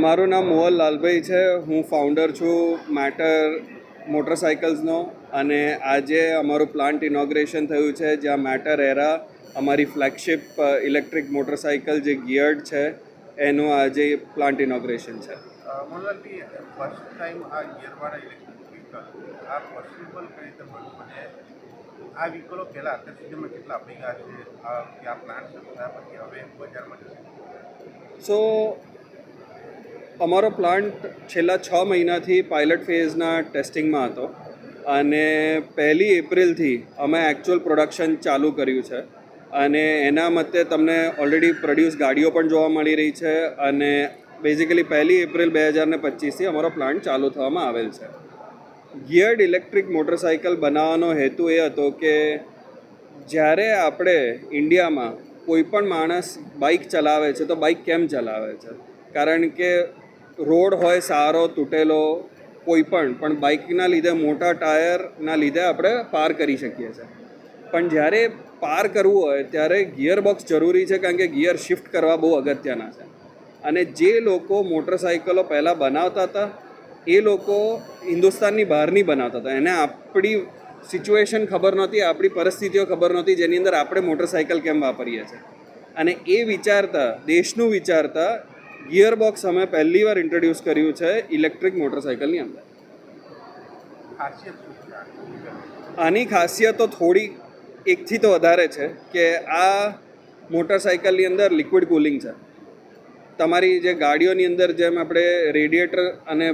મારું નામ મોહન લાલભાઈ છે. હું ફાઉન્ડર છું મેટર મોટરસાઇકલ્સનો અને આજે અમારું પ્લાન્ટ ઇનોગ્રેશન થયું છે જ્યાં મેટર એરા અમારી ફ્લેગશિપ ઇલેક્ટ્રિક મોટરસાઇકલ જે ગિયર્ડ છે એનું આજે પ્લાન્ટ ઇનોગ્રેશન છે. મોહનલાલજી ફર્સ્ટ ટાઈમ આ ગિયરવાળા ઇલેક્ટ્રિક વ્હીકલ આ પોસિબલ કઈ રીતે બન્યું અને આ વ્હીકલો પહેલાં અત્યાર સુધીમાં કેટલા આપી ગયા છે? આ પ્લાન્ટ શરૂ થયા પછી હવે બજારમાં જશે. સો અમારો પ્લાન્ટ છેલ્લા છ મહિનાથી પાયલટ ફેઝના ટેસ્ટિંગમાં હતો અને પહેલી એપ્રિલથી અમે એકચ્યુઅલ પ્રોડક્શન ચાલુ કર્યું છે. અને એના મતે તમને ઓલરેડી પ્રોડ્યુસ ગાડીઓ પણ જોવા મળી રહી છે અને બેઝિકલી પહેલી એપ્રિલ બે હજાર ને પચીસથી અમારો પ્લાન્ટ ચાલુ થવામાં આવેલ છે. ગિયર્ડ ઇલેક્ટ્રિક મોટરસાઇકલ બનાવવાનો હેતુ એ હતો કે જ્યારે આપણે ઇન્ડિયામાં કોઈ પણ માણસ બાઇક ચલાવે છે તો બાઇક કેમ ચલાવે છે? કારણ કે રોડ હોય, સારો, તૂટેલો, કોઈ પણ પણ બાઇકના લીધે મોટા ટાયરના લીધે આપણે પાર કરી શકીએ છીએ. પણ જ્યારે પાર કરવું હોય, ત્યારે ગિયર બોક્સ જરૂરી છે, કારણ કે ગિયર શિફ્ટ કરવા બહુ અગત્યના છે. અને જે લોકો મોટરસાઇકલો પહેલાં બનાવતા હતા, એ લોકો હિન્દુસ્તાનની બહારની બનાવતા હતા. એને આપણી સિચ્યુએશન ખબર નહોતી, આપણી પરિસ્થિતિઓ ખબર નહોતી, જેની અંદર આપણે મોટરસાઇકલ કેમ વાપરીએ છીએ? અને એ વિચારતા, દેશનું વિચારતા ગિયર બોક્સ અમે પહેલી વાર ઇન્ટ્રોડ્યુસ કર્યું છે ઇલેક્ટ્રિક મોટરસાઇકલની અંદર? આની ખાસિયતો થોડી એકથી તો વધારે છે કે આ મોટરસાઇકલની અંદર લિક્વિડ કુલિંગ છે. તમારી જે ગાડીઓની અંદર જેમ આપણે રેડિએટર અને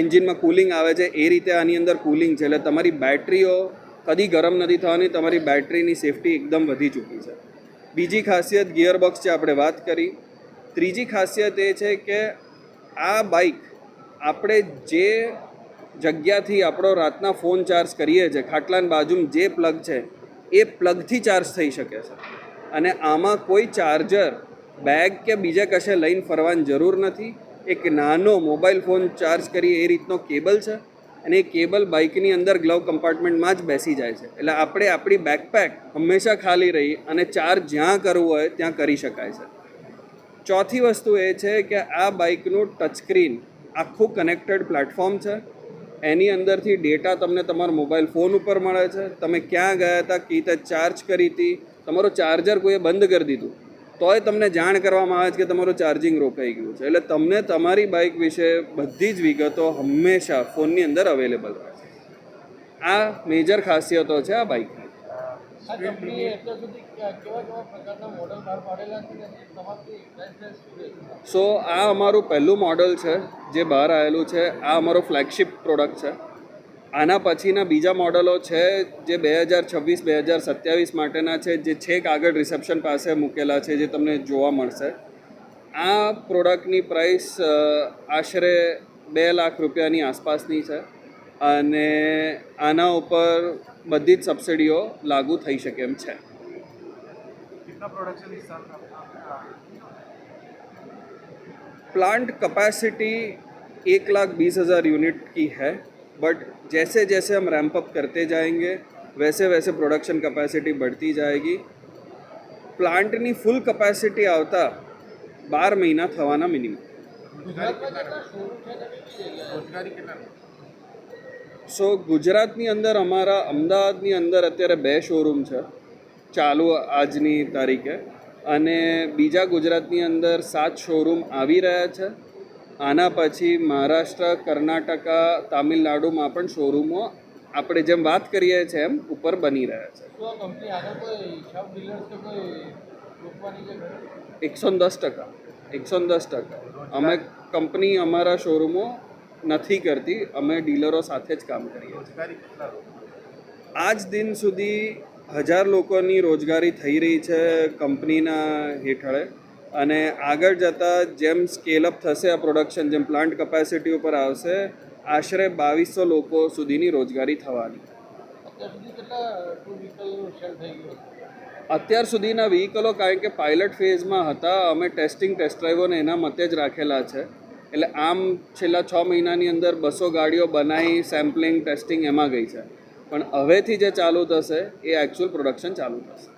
એન્જિનમાં કુલિંગ આવે છે, એ રીતે આની અંદર કુલિંગ છે. એટલે તમારી બેટરીઓ કદી ગરમ નથી થવાની, તમારી બેટરીની સેફટી એકદમ વધી ચૂકી છે. બીજી ખાસિયત ગિયરબોક્સ જે આપણે વાત કરી ત્રીજી ખાસિયત એ છે કે આ બાઇક આપણે જે જગ્યાથી આપણો રાતના ફોન ચાર્જ કરીએ છીએ, ખાટલાની બાજુમાં જે પ્લગ છે, એ પ્લગથી ચાર્જ થઈ શકે છે. અને આમાં કોઈ ચાર્જર બેગ કે બીજા કશે લઈને ફરવાની જરૂર નથી. એક નાનો મોબાઈલ ફોન ચાર્જ કરીએ એ રીતનો કેબલ છે અને એ કેબલ બાઇકની અંદર ગ્લવ કમ્પાર્ટમેન્ટમાં જ બેસી જાય છે. એટલે આપણે આપણી બેકપેક હંમેશા ખાલી રહી અને ચાર્જ જ્યાં કરવું હોય ત્યાં કરી શકાય છે. ચોથી વસ્તુ એ છે કે આ બાઇકનું ટચસ્ક્રીન આખું કનેક્ટેડ પ્લેટફોર્મ છે. એની અંદરથી ડેટા તમને તમારા મોબાઈલ ફોન ઉપર મળે છે. તમે ક્યાં ગયા હતા, કઈ રીતે ચાર્જ કરી હતી, તમારો ચાર્જર કોઈએ બંધ કરી દીધું, તોય તમને જાણ કરવામાં આવે છે કે તમારું ચાર્જિંગ રોકાઈ ગયું છે. એટલે તમને તમારી બાઇક વિશે બધી જ વિગતો હંમેશા ફોનની અંદર અવેલેબલ રહે છે. આ મેજર ખાસિયતો છે આ બાઇકની. સો આ અમારું પહેલું મોડલ છે, જે બહાર આવેલું છે. આ અમારો ફ્લેગશિપ પ્રોડક્ટ છે. આના પછીના બીજા મોડલો છે, જે બે હજાર છવ્વીસ, બે હજાર સત્યાવીસ માટેના છે, જે છેક આગળ રિસેપ્શન પાસે મૂકેલા છે, જે તમને જોવા મળશે. આ પ્રોડક્ટની પ્રાઇસ આશરે બે લાખ રૂપિયાની આસપાસની છે. અને આના ઉપર બધી જ સબસિડીઓ લાગુ થઈ શકે એમ છે કેટલા પ્રોડક્શન इस साल का प्लांट कैपेसिटी एक लाख बीस हज़ार यूनिट की है बट जैसे जैसे हम रैंप अप करते जाएंगे वैसे वैसे प्रोडक्शन कैपेसिटी बढ़ती जाएगी પ્લાન્ટની ફૂલ કેપેસિટી આવતા બાર મહિના થવાના મિનિમમ સો ગુજરાતની અંદર અમારા અમદાવાદની અંદર અત્યારે બે શોરૂમ છે. ચાલુ આજની તારીખે. અને બીજા ગુજરાતની અંદર સાત શોરૂમ આવી રહ્યા છે. આના પછી મહારાષ્ટ્ર કર્ણાટકા તામિલનાડુમાં પણ શોરૂમો આપણે જેમ વાત કરીએ છીએ એમ ઉપર બની રહ્યા છે? એકસો દસ ટકા. એકસો દસ ટકા. અમે કંપની અમારા શોરૂમો નથી કરતી અમે ડીલરો સાથે જ કામ કરીએ છીએ. આજ દિન સુધી હજાર લોકોની રોજગારી થઈ રહી છે કંપનીના હેઠળે અને આગળ જતાં જેમ સ્કેલઅપ થશે આ પ્રોડક્શન જેમ પ્લાન્ટ કેપેસિટી ઉપર આવશે આશરે બાવીસો લોકો સુધીની રોજગારી થવાની. અત્યાર સુધીના વ્હીકલો કારણ કે પાયલટ ફેઝમાં હતા અમે ટેસ્ટિંગ ટેસ્ટ ડ્રાઈવોને એના મતે જ રાખેલા છે. એટલે આમ છેલ્લા છ મહિનાની અંદર બસો ગાડીઓ બનાવી સેમ્પલિંગ, ટેસ્ટિંગ એમાં ગઈ છે. પણ હવેથી જે ચાલુ થશે, એ એકચ્યુઅલ પ્રોડક્શન ચાલુ થશે.